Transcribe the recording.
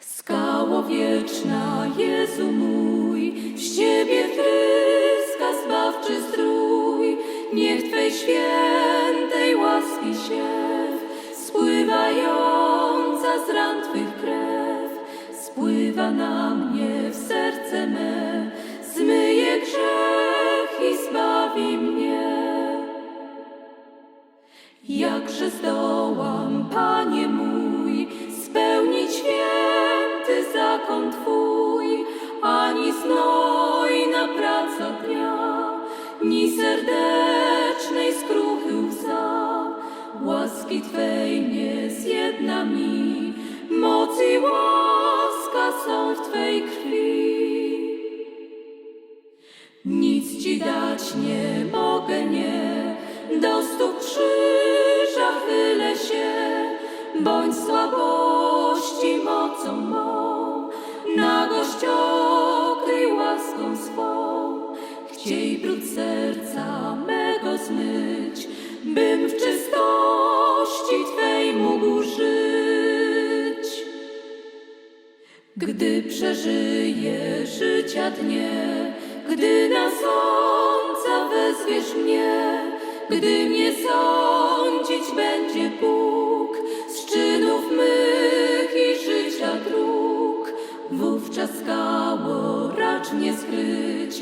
Skało wieczna, Jezu mój, z Ciebie tryska zbawczy strój. Niech Twej świętej łaski siew, spływająca z ran Twych krew, spływa na mnie w serce me, zmyje grzech i zbawi mnie. Jakże zdołam, Panie mój, zakon Twój, ani znojna praca dnia, ni serdecznej skruchy łza. Łaski Twej nie zjedna mi, moc i łaska są w Twej krwi. Nic ci dać nie mogę, nie, do stóp krzyża chylę się, bądź słabości chciej brud serca mego zmyć, bym w czystości Twej mógł żyć. Gdy przeżyję życia dnie, gdy na sądza wezwiesz mnie, gdy mnie sądzić będzie Bóg z czynów mych i życia dróg, wówczas skało racz mnie skryć